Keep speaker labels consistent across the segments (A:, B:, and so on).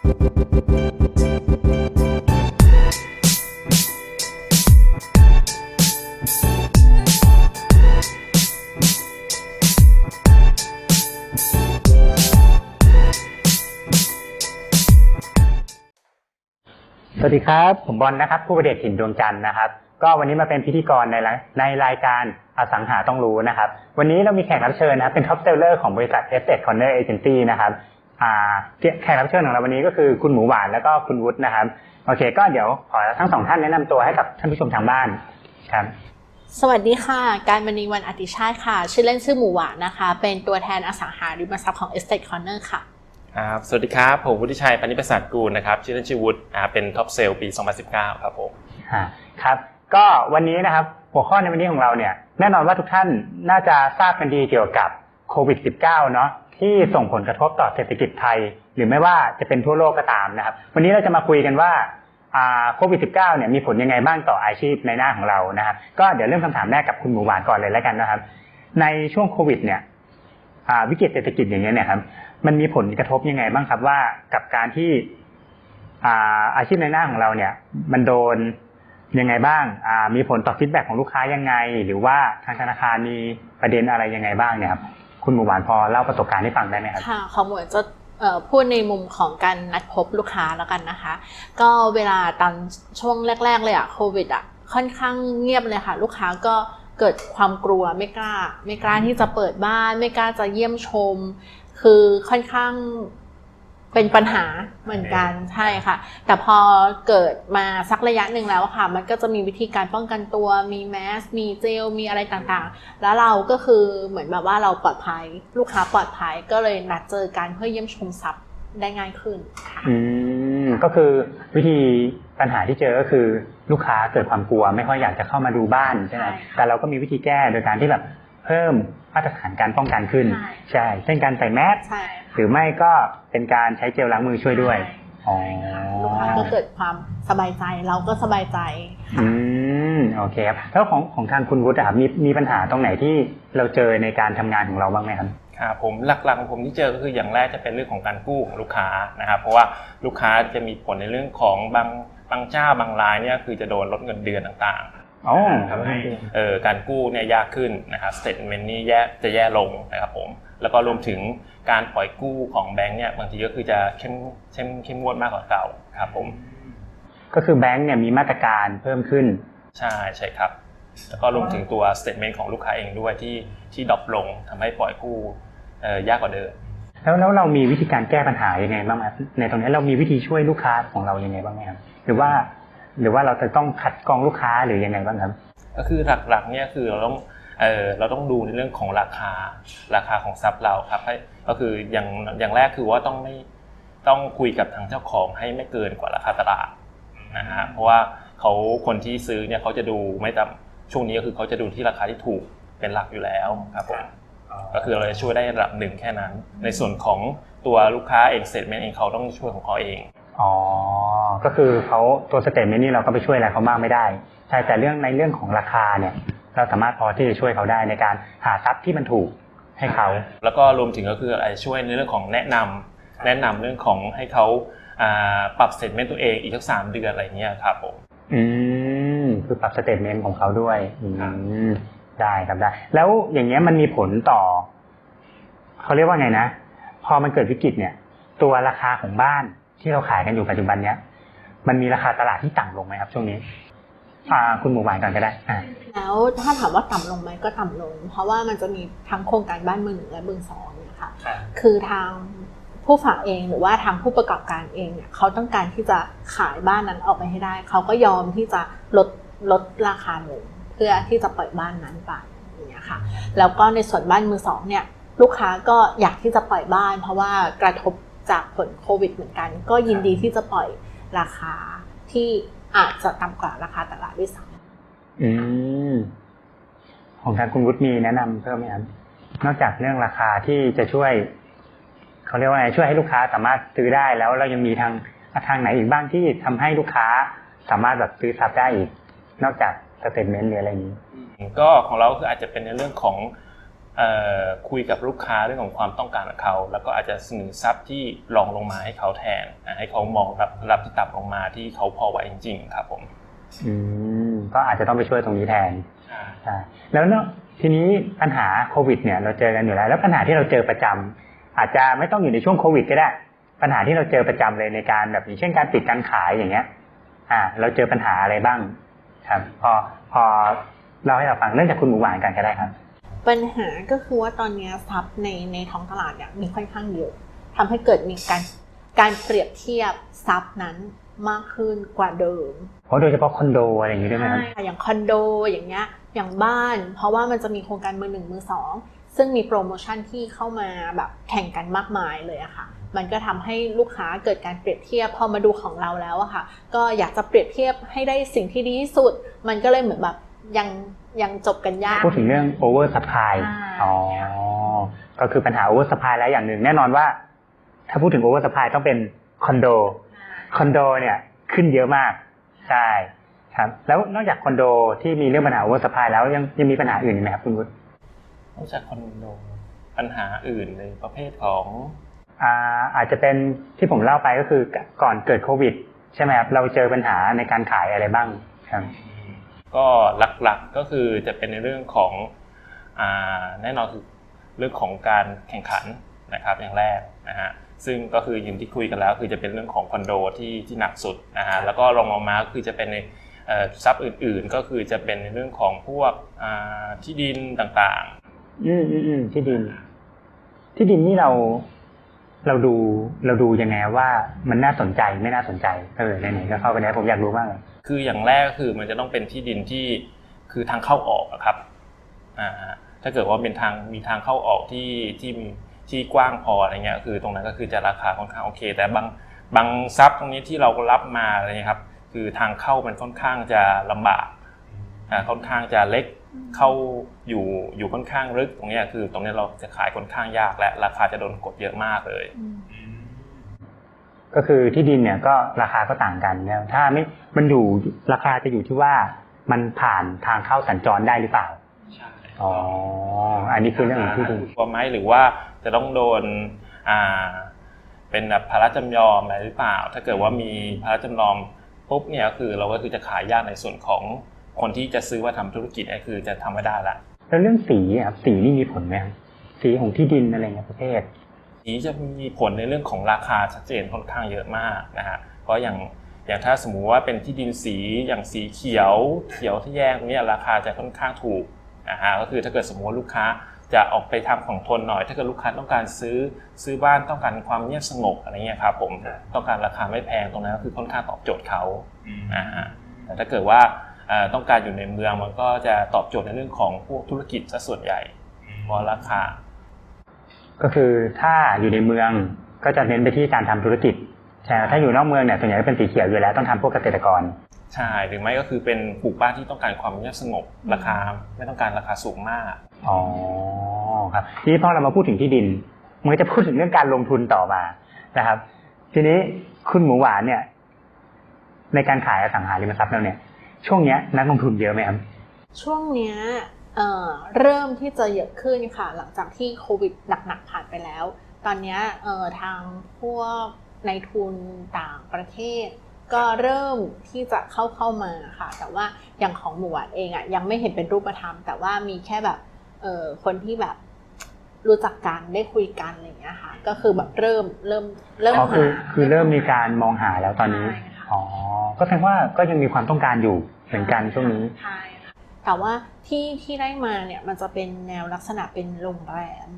A: สวัสดีครับ ผมบอลนะครับ ผู้ประเดชถิ่นดวงจันทร์นะครับ ก็วันนี้มาเป็นพิธีกรในในรายการอสังหาต้องรู้นะครับ วันนี้เรามีแขกรับเชิญนะครับ เป็นท็อปเซลเลอร์ของบริษัท e s t a t e Corner Agency นะครับ แขกรับเชิญของเราวันนี้ก็คือคุณหมูหวานแล้วก็คุณวุฒินะครับ โอเค ก็เดี๋ยวขอทั้งสองท่านแนะนำตัวให้กับท่านผู้ชมทางบ้านครับ
B: สวัสดีค่ะ การมณีวันอติชาติค่ะ ชื่อเล่นชื่อหมูหวานนะคะ เป็นตัวแทนอสังหาริมทรัพย์ของ Estate Corner ค่ะ
C: ครับสวัสดีครับ ผมวุฒิชัยปณิประสาทกูลนะครับ ชื่อเล่นชื่อวุฒิอ่าเป็นท็อปเซลปี 2019 ครับผม
A: อ่าครับ ก็วันนี้นะครับหัวข้อในวันนี้ของเราเนี่ยแน่นอนว่าทุกท่านน่าจะทราบกันดีเกี่ยวกับโควิด -19 เนาะ ที่ส่งผลกระทบต่อเศรษฐกิจไทย หรือไม่ว่าจะเป็นทั่วโลกก็ตามนะครับ วันนี้เราจะมาคุยกันว่าโควิด -19 เนี่ยมีผลยังไงบ้างต่ออาชีพในหน้าของเรานะครับ ก็เดี๋ยวเริ่มคำถามแรกกับคุณหมูหวานก่อนเลยแล้วกันนะครับ ในช่วงโควิด เนี่ยวิกฤตเศรษฐกิจอย่างเงี้ยเนี่ยครับมันมีผลกระทบยังไงบ้างครับว่ากับการที่อาอาชีพในหน้าของเราเนี่ย มันโดนยังไงบ้างามีผลต่อฟีดแบ็ของลูกค้ายังไง หรือว่าทางธนาคารมีประเด็นอะไรยังไงบ้างเนี่ยครับ คุณหมูหวานพอเล่าประสบการณ์ให้ฟังได้ไหมครับ
B: ค่ะของหมวยจะพูดในมุมของการนัดพบลูกค้าแล้วกันนะคะ ก็เวลาตอนช่วงแรก ๆ เลยอะโควิดอะค่อนข้างเงียบเลยค่ะ ลูกค้าก็เกิดความกลัวไม่กล้า ไม่กล้าที่จะเปิดบ้าน ไม่กล้าจะเยี่ยมชม คือค่อนข้าง เป็นปัญหาเหมือนกันใช่ค่ะ แต่พอเกิดมาสักระยะหนึ่งแล้วอะค่ะ มันก็จะมีวิธีการป้องกันตัวมีแมส มีเจล มีอะไรต่างๆ แล้วเราก็คือเหมือนแบบว่าเราปลอดภัย ลูกค้าปลอดภัยก็เลยนัดเจอกันเพื่อเยี่ยมชมทรัพย์ได้ง่ายขึ้นค่ะ
A: อืมก็คือวิธีปัญหาที่เจอก็คือลูกค้าเกิดความกลัว ไม่ค่อยอยากจะเข้ามาดูบ้านใช่ไหม
B: ใช่
A: แต่เราก็มีวิธีแก้โดยการที่แบบเพิ่มมาตรฐานการป้องกันขึ้น
B: ใช่
A: ใช่เช่นการใส่แมส
B: ใช่
A: หรือไม่ก็เป็นการใช้เจลล้างมือช่วยด้วยอ๋อ
B: ลูกค้าก็เกิดความสบายใจเราก็สบายใจ
A: อืมโอเคครับแล้วของของทางคุณวุฒิอะครับมีมีปัญหาตรงไหนที่เราเจอในการทำงานของเราบ้างไหมครับ
C: ครับผมหลักๆของผมที่เจอก็คืออย่างแรกจะเป็นเรื่องของการกู้ของลูกค้านะครับเพราะว่าลูกค้าจะมีผลในเรื่องของบางบางเจ้าบางรายเนี่ยคือจะโดนลดเงินเดือนต่าง
A: อ๋อ
C: ๆ ทำให้เอ่อการกู้เนี่ยยากขึ้นนะครับสเตทเมนต์นี่แย่จะแย่ลงนะครับผมแล้วก็รวมถึงการปล่อยกู้ของแบงก์เนี่ยบางทีก็คือจะเข้มเข้มเข้มงวดมากกว่าเก่าครับผม
A: ก็คือแบงก์เนี่ยมีมาตรการเพิ่มขึ้น
C: ใช่ใช่ครับ แล้วก็รวมถึงตัวสเตทเมนต์ของลูกค้าเองด้วยที่ที่ดรอปลงทำให้ปล่อยกู้เอ่อยากกว่าเดิม
A: แล้วแล้วเรามีวิธีการแก้ปัญหายังไงบ้างครับในตรงนี้เรามีวิธีช่วยลูกค้าของเรายังไงบ้างไหมครับหรือว่า หรือว่าเราจะต้องคัดกรองลูกค้าหรือยังไงบ้างครับ
C: ก็คือหลักๆเนี่ยคือเราต้องเออเราต้องดูในเรื่องของราคาราคาของทรัพย์เราครับให้ก็คืออย่างอย่างแรกคือว่าต้องไม่ต้องคุยกับทางเจ้าของให้ไม่เกินกว่าราคาตลาดนะฮะเพราะว่าเขาคนที่ซื้อเนี่ยเขาจะดูไม่ต่ำช่วงนี้ก็คือเขาจะดูที่ราคาที่ถูกเป็นหลักอยู่แล้วครับผมก็คือเราจะช่วยได้ระดับหนึ่งแค่นั้น ในส่วนของตัวลูกค้าเองเสร็จเมนเองเขาต้องช่วยของเขาเอง
A: อ๋อ ก็คือเขาตัวสเตทเมนต์นี่เราก็ไปช่วยอะไรเขามากไม่ได้ ใช่ แต่เรื่องในเรื่องของราคาเนี่ย เราสามารถพอที่จะช่วยเขาได้ในการหาทรัพย์ที่มันถูกให้เขา
C: แล้วก็รวมถึงก็คืออะไรช่วยในเรื่องของแนะนำแนะนำเรื่องของให้เขาอ่าปรับเสร็จเมนตัวเองอีกสักสามเดือนอะไรเงี้ยครับผม
A: อืมคือปรับสเตทเมนต์ของเขาด้วยอื
C: ครับ
A: มได้ครับได้ แล้วอย่างเงี้ยมันมีผลต่อเขาเรียกว่าไงนะ พอมันเกิดวิกฤตเนี่ย ตัวราคาของบ้าน ที่เราขายกันอยู่ปัจจุบันเนี้ยมันมีราคาตลาดที่ต่ำลงไหมครับ ช่วงนี้อ่าคุณหมูหวานก่อนก็ได้อ่า
B: แล้วถ้าถามว่าต่ำลงไหมก็ต่ำลง เพราะว่ามันจะมีทั้งโครงการบ้านมือหนึ่งและมือสองเนี่ยค่ะคือทางผู้ฝากเองหรือว่าทางผู้ประกอบการเองเนี่ยเขาต้องการที่จะขายบ้านนั้นออกไปให้ได้ เขาก็ยอมที่จะลดลดราคาลงเพื่อที่จะปล่อยบ้านนั้นไปอย่างเงี้ยค่ะ แล้วก็ในส่วนบ้านมือสองเนี่ยลูกค้าก็อยากที่จะปล่อยบ้าน เพราะว่ากระทบ จากผลโควิดเหมือนกัน ก็ยินดีที่จะปล่อยราคาที่อาจจะต่ำกว่าราคาตลาดด้วยซ้ำ
A: อืมของทางคุณวุฒิมีแนะนำเพิ่มไหมครับนอกจากเรื่องราคาที่จะช่วยเขาเรียกว่าไงช่วยให้ลูกค้าสามารถซื้อได้แล้วเรายังมีทางทางไหนอีกบ้างที่ทำให้ลูกค้าสามารถแบบซื้อทรัพย์ได้อีก นอกจากสเตทเมนต์หรืออะไรอย่างนี้
C: ก็ของเราคืออาจจะเป็นในเรื่องของเอ่อ คุยกับลูกค้าเรื่องของความต้องการของเขา แล้วก็อาจจะเสนอซับที่รองลงมาให้เขาแทนอะให้เขามองรับรับที่ต่ำลงมาที่เขาพอไหวจริง ๆ ครับผม
A: อืมก็อาจจะต้องไปช่วยตรงนี้แทน
C: ใช่
A: ใช่แล้วเนาะทีนี้ปัญหาโควิดเนี่ยเราเจอกันอยู่แล้ว แล้วปัญหาที่เราเจอประจำอาจจะไม่ต้องอยู่ในช่วงโควิด ก็ได้ ปัญหาที่เราเจอประจำเลยในการแบบอย่างเช่นการปิดการขายอย่างเงี้ย อ่า เราเจอปัญหาอะไรบ้าง ครับ พอพอเล่าให้เราฟังเรื่องจากคุณหมูหวานกันก็ได้ครับ
B: ปัญหาก็คือว่าตอนเนี้ยทรัพย์ในในท้องตลาดเนี่ยมีค่อนข้างเยอะทำให้เกิดมีการการเปรียบเทียบทรัพย์นั้นมากขึ้นกว่าเดิม
A: เพราะโดยเฉพาะคอนโดอะไรอย่างนี้ด้วยไหมครับ
B: ใช่อย่างคอนโดอย่างเงี้ยอย่างบ้าน เพราะว่ามันจะมีโครงการมือหนึ่งมือสองซึ่งมีโปรโมชั่นที่เข้ามาแบบแข่งกันมากมายเลยอะค่ะ มันก็ทำให้ลูกค้าเกิดการเปรียบเทียบพอมาดูของเราแล้วอะค่ะ ก็อยากจะเปรียบเทียบให้ได้สิ่งที่ดีที่สุด มันก็เลยเหมือนแบบยัง ยังจบกันยาก
A: พูดถึงเรื่อง over supply
B: ใช่
A: อ๋อ ก็คือปัญหา over supply แล้วอย่างหนึ่ง แน่นอนว่า ถ้าพูดถึง over supply ต้องเป็นคอนโด คอนโดเนี่ยขึ้นเยอะมาก ใช่ ครับ แล้วนอกจากคอนโดที่มีเรื่องปัญหา over supply แล้วยังยังมีปัญหาอื่นอีกไหมครับคุณวุฒิ
C: นอกจากคอนโดปัญหาอื่นในประเภทของ
A: อ่าอาจจะเป็นที่ผมเล่าไปก็คือก่อนเกิดโควิด ใช่ไหมครับเราเจอปัญหาในการขายอะไรบ้างครับ
C: ก็หลักๆก็คือจะเป็นในเรื่องของอแน่นอนคือเรื่องของการแข่งขันนะครับอย่างแรกนะฮะซึ่งก็คืออย่างที่คุยกันแล้วคือจะเป็นเรื่องของคอนโดที่ที่หนักสุดนะฮะแล้วก็รองลงมาคือจะเป็นในทรัพย์อื่น ๆ ก็คือจะเป็นในเรื่องของพวกที่ดินต่างๆ
A: อืมอืมอืมที่ดิน ที่ดินนี่เรา เราดูเราดูยังไงว่ามันน่าสนใจไม่น่าสนใจเออไหนๆก็เข้าไปแล้วผมอยากรู้มากเลย
C: คืออย่างแรกก็คือมันจะต้องเป็นที่ดินที่คือทางเข้าออกอะครับอ่าถ้าเกิดว่าเป็นทางมีทางเข้าออกที่ที่มีที่กว้างพออะไรเงี้ยคือตรงนั้นก็คือจะราคาค่อนข้างโอเค แต่บางบางทรัพย์ตรงนี้ที่เรารับมาอะไรเงี้ยครับ คือทางเข้ามันค่อนข้างจะลำบาก ค่อนข้างจะเล็กเข้าอยู่อยู่ค่อนข้างลึกตรงเนี้ยคือ ตรงเนี้ยเราจะขายค่อนข้างยากและราคาจะโดนกดเยอะมากเลย
A: ก็คือที่ดินเนี่ยก็ราคาก็ต่างกันนะถ้าไม่มันอยู่ราคาจะอยู่ที่ว่ามันผ่านทางเข้าสัญจรได้หรือเปล่าอ๋ออันนี้คือเรื่องของที่ดิน
C: กลัวไหมหรือว่าจะต้องโดนอ่าเป็นแบบภาระจำยอมอะไรหรือเปล่า ถ้าเกิดว่ามีภาระจำยอมปุ๊บเนี่ยก็คือเราก็คือจะขายยากในส่วนของ คนที่จะซื้อว่าทำธุรกิจเนี่ยคือจะทำไม่ได้ละ
A: แล้วเรื่องสีอะครับสีนี่มีผลไหมครับสีของที่ดินอะไรเงี้ยประเภท
C: นี้จะมีผลในเรื่องของราคาชัดเจนค่อนข้างเยอะมากนะฮะเพราะอย่างอย่างถ้าสมมุติว่าเป็นที่ดินสีอย่างสีเขียว เขียวที่แยกเนี่ยราคาจะค่อนข้างถูกนะฮะก็คือถ้าเกิดสมมติว่าลูกค้าจะออกไปทางของทนหน่อย ถ้าเกิดลูกค้าต้องการซื้อซื้อบ้านต้องการความเงียบสงบอะไรเงี้ยครับผมต้องการราคาไม่แพงตรงนั้นก็คือค่อนข้างตอบโจทย์เขานะฮะแต่ถ้าเกิดว่าเอ่อ ต้องการอยู่ในเมืองมันก็จะตอบโจทย์ในเรื่องของพวกธุรกิจซะส่วนใหญ่เพราะราคา
A: ก็คือถ้าอยู่ในเมืองก็จะเน้นไปที่การทำธุรกิจใช่ไหมถ้าอยู่นอกเมืองเนี่ยส่วนใหญ่ก็เป็นสีเขียวอยู่แล้วต้องทำพวกเกษตรกร
C: ใช่หรือไม่ก็คือเป็นปลูกบ้านที่ต้องการความเงียบสงบราคาไม่ต้องการราคาสูงมาก
A: อ๋อครับทีนี้พอเรามาพูดถึงที่ดินมันก็จะพูดถึงเรื่องการลงทุนต่อมานะครับ ทีนี้คุณหมูหวานเนี่ย ในการขายอสังหาริมทรัพย์แล้วเนี่ย ช่วงเนี้ยนักลงทุนเยอะไหมครับ
B: ช่วงเนี้ยเอ่อเริ่มที่จะเยอะขึ้นค่ะ หลังจากที่โควิดหนักๆผ่านไปแล้ว ตอนเนี้ยเอ่อทางพวกในายทุนต่างประเทศ ก็เริ่มที่จะเข้าเข้ามาค่ะ แต่ว่าอย่างของหมวดเองอะยังไม่เห็นเป็นรูปธรรม แต่ว่ามีแค่แบบเอ่อคนที่แบบรู้จักกันได้คุยกันอะไรอย่างเงี้ยค่ะ ก็คือแบบเริ่มเริ่มเริ่ม
A: อ๋อคือ
B: หา
A: คือเริ่มมีการมองหาแล้วตอนนี้
B: ใช่ค่ะ
A: อ๋อ ก็แสดงว่าก็ยังมีความต้องการอยู่เหมือนกันช่วงนี้
B: ใช่ค่ะแต่ว่าที่ที่ได้มาเนี่ยมันจะเป็นแนวลักษณะเป็นโรงแรม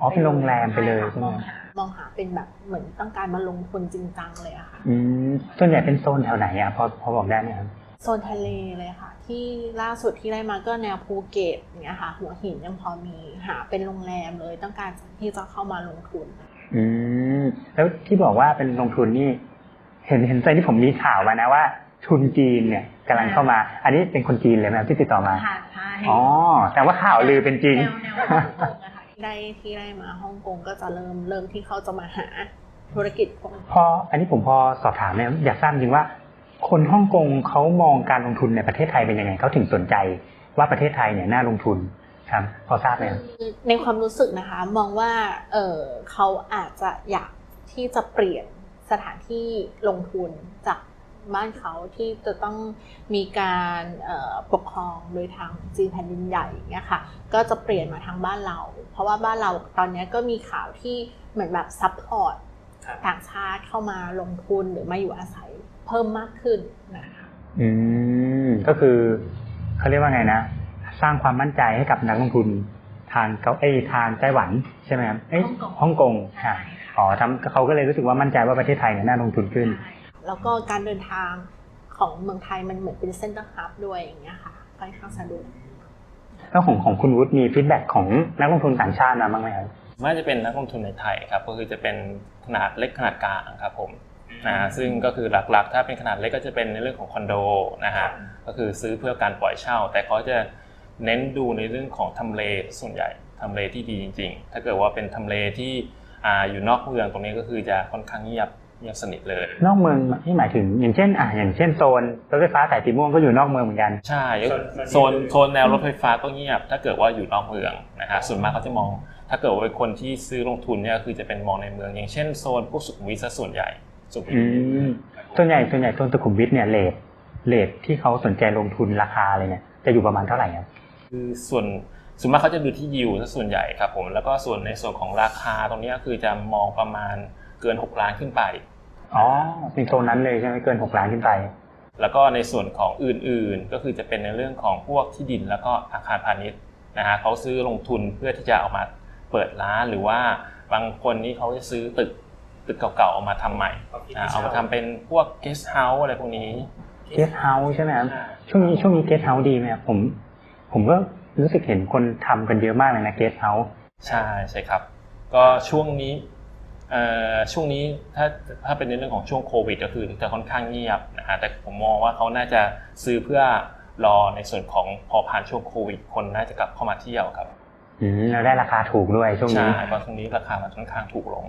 A: อ๋อเป็นโรงแรมไปเลย
B: ค่ะ
A: ใช่ไหม
B: มองหามองหาเป็นแบบเหมือนต้องการมาลงทุนจริงจังเลยอะค่ะ
A: อืมส่วนใหญ่เป็นโซนแถวไหนอะพอพอบอกได้ไหมครับ
B: โซนทะเลเลยค่ะ ที่ล่าสุดที่ได้มาก็แนวภูเก็ตอย่างเงี้ยค่ะหัวหินยังพอมีหาเป็นโรงแรมเลยต้องการที่จะเข้ามาลงทุน
A: อืมแล้วที่บอกว่าเป็นลงทุนนี่ เห็นเห็นใจที่ผมมีข่าวมานะว่า ทุนจีนเนี่ยกำลังเข้ามา อันนี้เป็นคนจีนเลยไหมครับที่ติดต่อมา
B: ค่ะใช่
A: อ๋อแต่ว่าข่าวลือเป็นจริง
B: แนวแนวฮ่องกงอะค่ะที่ได้ที่ได้มาฮ่องกงก็จะเริ่มเริ่มที่เขาจะมาหาธุรกิจพวกนี้
A: พออันนี้ผมพอสอบถามเนี่ยอยากทราบจริงว่า คนฮ่องกงเขามองการลงทุนในประเทศไทยเป็นยังไงเขาถึงสนใจ ว่าประเทศไทยเนี่ยน่าลงทุนครับพอทราบไหมครับ
B: คือในความรู้สึกนะคะ มองว่าเออเขาอาจจะอยากที่จะเปลี่ยน สถานที่ลงทุนจากบ้านเขาที่จะต้องมีการเอ่อปกครองโดยทางจีนแผ่นดินใหญ่อย่างเงี้ยค่ะก็จะเปลี่ยนมาทางบ้านเรา เพราะว่าบ้านเราตอนเนี้ยก็มีข่าวที่เหมือนแบบซัพพอร์ต
C: ครับ
B: ต่างชาติเข้ามาลงทุนหรือมาอยู่อาศัยเพิ่มมากขึ้นนะคะ
A: อืมก็คือเขาเรียกว่าไงนะ สร้างความมั่นใจให้กับนักลงทุนทางเกาเอยทางไต้หวันใช่ไหมครับเอ้ยฮ่องกงค่ะ อ๋อทำเขาก็เลยรู้สึกว่ามั่นใจว่าประเทศไทยเนี่ยน่าลงทุนขึ้น
B: แล้วก็การเดินทางของเมืองไทยมันเหมือนเป็นเซ็นเตอร์ฮับด้วยอย่างเงี้ยค่ะค่อนข้างสะดวก
A: แล้วของของคุณวุฒิมีฟีดแบ็ของนักลงทุนต่างชาติมาบ้างไหมครับ
C: ไม่ว่าจะเป็นนักลงทุนในไทยครับก็คือจะเป็นขนาดเล็กขนาดกลางครับผมอ่าซึ่งก็คือหลักๆ ถ้าเป็นขนาดเล็กก็จะเป็นในเรื่องของคอนโดนะฮะก็คือซื้อเพื่อการปล่อยเช่า แต่เขาจะเน้นดูในเรื่องของทำเลส่วนใหญ่ทำเลที่ดีจริง ๆ ถ้าเกิดว่าเป็นทำเลที่ อ่าอยู่นอกเมืองตรงนี้ก็คือจะค่อนข้างเงียบเงียบสนิทเลย
A: นอกเมืองที่หมายถึงอย่างเช่นอะอย่างเช่นโซนรถไฟฟ้าสายสีม่วงก็อยู่นอกเมืองเหมือนกัน
C: ใช่โซนโซนแนวรถไฟฟ้าก็เงียบ ถ้าเกิดว่าอยู่นอกเมืองนะฮะส่วนมากเขาจะมอง ถ้าเกิดว่าเป็นคนที่ซื้อลงทุนเนี่ยคือจะเป็นมองในเมือง อย่างเช่นโซนพวกสุขุมวิทซะส่วนใหญ่สุขุม
A: อื
C: วิท
A: มส่วนใหญ่ส่วนใหญ่โซนสุขุมวิทเนี่ยเลทเลทที่เขาสนใจลงทุนราคาอะไรเนี่ยจะอยู่ประมาณเท่าไหร่ครับ
C: คือส่วน ส่วนมากเขาจะดูที่ยิวซะส่วนใหญ่ครับผมแล้วก็ส่วนในส่วนของราคาตรงเนี้ยคือจะมองประมาณเกิน 6 ล้านขึ้นไป
A: อ๋อเป็นโซนนั้นเลยใช่ไหมเกินหกล้านขึ้นไป
C: แล้วก็ในส่วนของอื่นๆ ก็คือจะเป็นในเรื่องของพวกที่ดินแล้วก็อาคารพาณิชย์นะฮะเขาซื้อลงทุนเพื่อที่จะเอามาเปิดร้านหรือว่าบางคนนี่เขาจะซื้อตึกตึกเก่าๆเอามาทำใหม่อ่าเอามาทำเป็นพวกเกสต์เฮาส์อะไรพวกนี้
A: เกสเฮาส์ใช่ไหมครับช่วงนี้ช่วงนี้เกสเฮาส์ดีไหมครับผมผมก็ รู้สึกเห็นคนทำกันเยอะมากเลยนะเกสเฮาส์
C: ใช่ใช่ครับ ก็ช่วงนี้เอ่อช่วงนี้ถ้าถ้าเป็นในเรื่องของช่วงโควิด ก็คือจะค่อนข้างเงียบนะฮะแต่ผมมองว่าเขาน่าจะซื้อเพื่อรอในส่วนของพอผ่านช่วงโควิด คนน่าจะกลับเข้ามาเที่ยวครับ
A: อืมแล้วได้ราคาถูกด้วยช่วง
C: ใช่
A: นี้
C: เพราะช่วงนี้ราคามันค่อนข้างถูกลง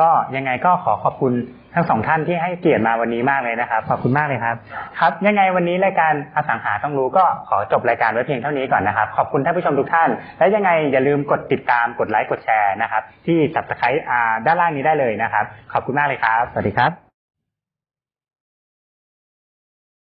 A: ก็ยังไงก็ขอขอบคุณทั้งสองท่านที่ให้เกียรติมาวันนี้มากเลยนะครับ ขอบคุณมากเลยครับ ครับ ยังไงวันนี้รายการอสังหาต้องรู้ก็ขอจบรายการไว้เพียงเท่านี้ก่อนนะครับ ขอบคุณท่านผู้ชมทุกท่าน และยังไงอย่าลืมกดติดตามกดไลค์กดแชร์นะครับ ที่ subscribe อ่าด้านล่างนี้ได้เลยนะครับ ขอบคุณมากเลยครับ สวัสดีครับ